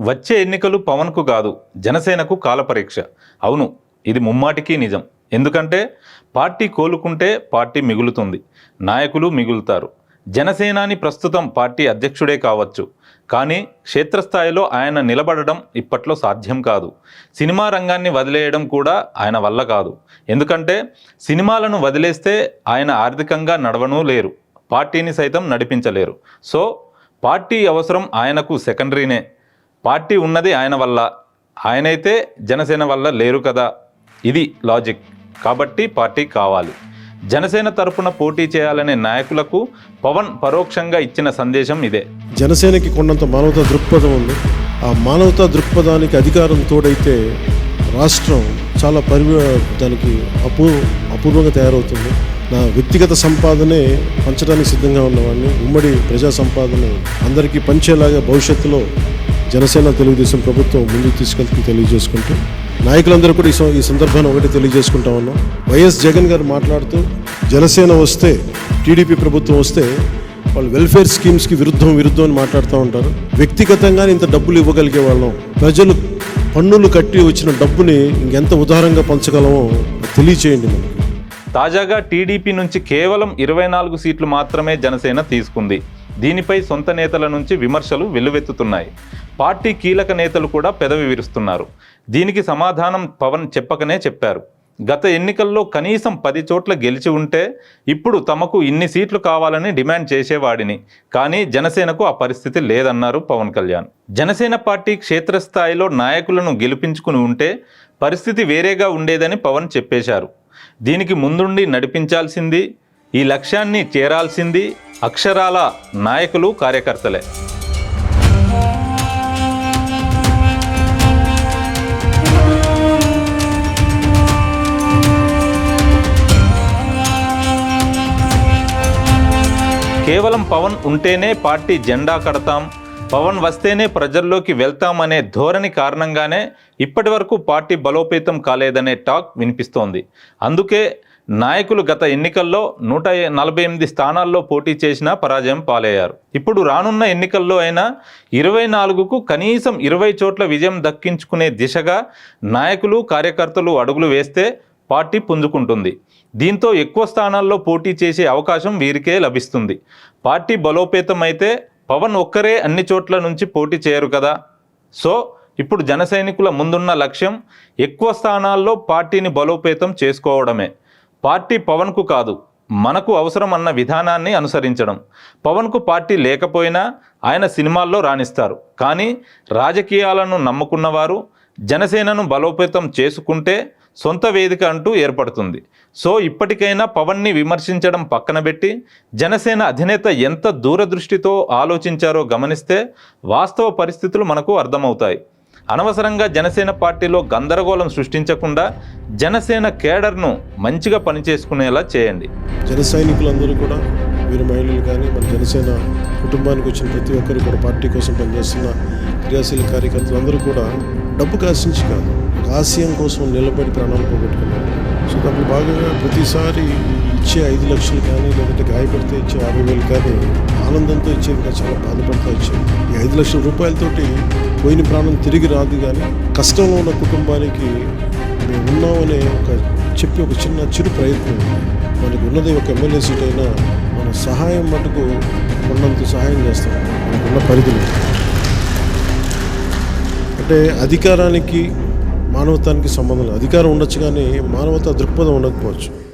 వచ్చే ఎన్నికలు పవన్కు కాదు జనసేనకు కాలపరీక్ష అవును ఇది ముమ్మాటికి నిజం. ఎందుకంటే పార్టీ కోలుకుంటే పార్టీ మిగులుతుంది నాయకులు మిగులుతారు. జనసేనాని ప్రస్తుతం పార్టీ అధ్యక్షుడే కావచ్చు కానీ క్షేత్రస్థాయిలో ఆయన నిలబడడం ఇప్పట్లో సాధ్యం కాదు. సినిమా రంగాన్ని వదిలేయడం కూడా ఆయన వల్ల కాదు. ఎందుకంటే సినిమాలను వదిలేస్తే ఆయన ఆర్థికంగా నడవనూ లేరు పార్టీని సైతం నడిపించలేరు. సో పార్టీ అవసరం ఆయనకు సెకండరీనే. పార్టీ ఉన్నది ఆయన వల్ల. ఆయనైతే జనసేన వల్ల లేరు కదా. ఇది లాజిక్ కాబట్టి పార్టీ కావాలి. జనసేన తరపున పోటీ చేయాలనే నాయకులకు పవన్ పరోక్షంగా ఇచ్చిన సందేశం ఇదే. జనసేనకి కొన్నంత మానవతా దృక్పథం ఉంది. ఆ మానవతా దృక్పథానికి అధికారం తోడైతే రాష్ట్రం చాలా పరి దానికి అపూ అపూర్వంగా తయారవుతుంది. నా వ్యక్తిగత సంపాదనే పంచడానికి సిద్ధంగా ఉన్నవాడిని. ఉమ్మడి ప్రజా సంపాదన అందరికీ పంచేలాగా భవిష్యత్తులో జనసేన తెలుగుదేశం ప్రభుత్వం ముందుకు తీసుకెళ్తుంది తెలియజేసుకుంటూ నాయకులందరూ కూడా ఈ ఈ సందర్భాన్ని ఒకటి తెలియజేసుకుంటా ఉన్నాం. వైఎస్ జగన్ గారు మాట్లాడుతూ జనసేన వస్తే టీడీపీ ప్రభుత్వం వస్తే వాళ్ళు వెల్ఫేర్ స్కీమ్స్కి విరుద్ధం విరుద్ధం అని మాట్లాడుతూ ఉంటారు. వ్యక్తిగతంగా ఇంత డబ్బులు ఇవ్వగలిగే వాళ్ళం. ప్రజలు పన్నులు కట్టి వచ్చిన డబ్బుని ఇంకెంత ఉదారంగా పంచగలమో తెలియచేయండి మనకి. తాజాగా టీడీపీ నుంచి కేవలం ఇరవై నాలుగు సీట్లు మాత్రమే జనసేన తీసుకుంది. దీనిపై సొంత నేతల నుంచి విమర్శలు వెల్లువెత్తుతున్నాయి. పార్టీ కీలక నేతలు కూడా పెదవి విరుస్తున్నారు. దీనికి సమాధానం పవన్ చెప్పకనే చెప్పారు. గత ఎన్నికల్లో కనీసం పది చోట్ల గెలిచి ఉంటే ఇప్పుడు తమకు ఇన్ని సీట్లు కావాలని డిమాండ్ చేసేవాడిని. కానీ జనసేనకు ఆ పరిస్థితి లేదన్నారు పవన్ కళ్యాణ్. జనసేన పార్టీ క్షేత్రస్థాయిలో నాయకులను గెలిపించుకుని ఉంటే పరిస్థితి వేరేగా ఉండేదని పవన్ చెప్పేశారు. దీనికి ముందుండి నడిపించాల్సింది ఈ లక్ష్యాన్ని చేరాల్సింది అక్షరాల నాయకులు కార్యకర్తలే. కేవలం పవన్ ఉంటేనే పార్టీ జెండా కడతాం. పవన్ వస్తేనే ప్రజల్లోకి వెళ్తామనే ధోరణి కారణంగానే ఇప్పటి వరకు పార్టీ బలోపేతం కాలేదనే టాక్ వినిపిస్తోంది. అందుకే నాయకులు గత ఎన్నికల్లో నూట నలభై ఎనిమిది స్థానాల్లో పోటీ చేసినా పరాజయం పాలయ్యారు. ఇప్పుడు రానున్న ఎన్నికల్లో అయినా ఇరవై నాలుగుకు కనీసం ఇరవై చోట్ల విజయం దక్కించుకునే దిశగా నాయకులు కార్యకర్తలు అడుగులు వేస్తే పార్టీ పుంజుకుంటుంది. దీంతో ఎక్కువ స్థానాల్లో పోటీ చేసే అవకాశం వీరికే లభిస్తుంది. పార్టీ బలోపేతం అయితే పవన్ ఒక్కరే అన్ని చోట్ల నుంచి పోటీ చేయరు కదా. సో ఇప్పుడు జన సైనికుల ముందున్న లక్ష్యం ఎక్కువ స్థానాల్లో పార్టీని బలోపేతం చేసుకోవడమే. పార్టీ పవన్కు కాదు మనకు అవసరం అన్న విధానాన్ని అనుసరించడం. పవన్కు పార్టీ లేకపోయినా ఆయన సినిమాల్లో రాణిస్తారు. కానీ రాజకీయాలను నమ్ముకున్నవారు జనసేనను బలోపేతం చేసుకుంటే సొంత వేదిక అంటూ ఏర్పడుతుంది. సో ఇప్పటికైనా పవన్ని విమర్శించడం పక్కన పెట్టి జనసేన అధినేత ఎంత దూరదృష్టితో ఆలోచించారో గమనిస్తే వాస్తవ పరిస్థితులు మనకు అర్థమవుతాయి. అనవసరంగా జనసేన పార్టీలో గందరగోళం సృష్టించకుండా జనసేన కేడర్ను మంచిగా పనిచేసుకునేలా చేయండి. జన సైనికులందరూ కూడా వీరు మహిళలు కానీ మన జనసేన కుటుంబానికి వచ్చిన ప్రతి ఒక్కరు కూడా పార్టీ కోసం పనిచేస్తున్న క్రియాశీల కార్యకర్తలు అందరూ కూడా డబ్బు కాశించి కాదు. ఆశయం కోసం నిలబడి ప్రాణాలు పోగొట్టుకున్నాడు. సో దాంట్లో భాగంగా ప్రతిసారి ఇచ్చే ఐదు లక్షలు కానీ లేదంటే గాయపడితే ఇచ్చే యాభై వేలు కానీ ఆనందంతో ఇచ్చేది చాలా బాధపడుతూ ఇచ్చేది. ఈ ఐదు లక్షల రూపాయలతోటి పోయిన ప్రాణం తిరిగి రాదు కానీ కష్టంలో ఉన్న కుటుంబానికి మేము ఉన్నామనే ఒక చెప్పి ఒక చిన్న చిరు ప్రయత్నం. మనకు ఉన్నది ఒక ఎమ్మెల్యే సీట్ అయినా మన సహాయం మటుకు ఉన్నంత సహాయం చేస్తాం. మనకున్న పరిధిలో. అంటే అధికారానికి మానవతానికి సంబంధం లేదు. అధికారం ఉండొచ్చు కానీ మానవత దృక్పథం ఉండకపోవచ్చు.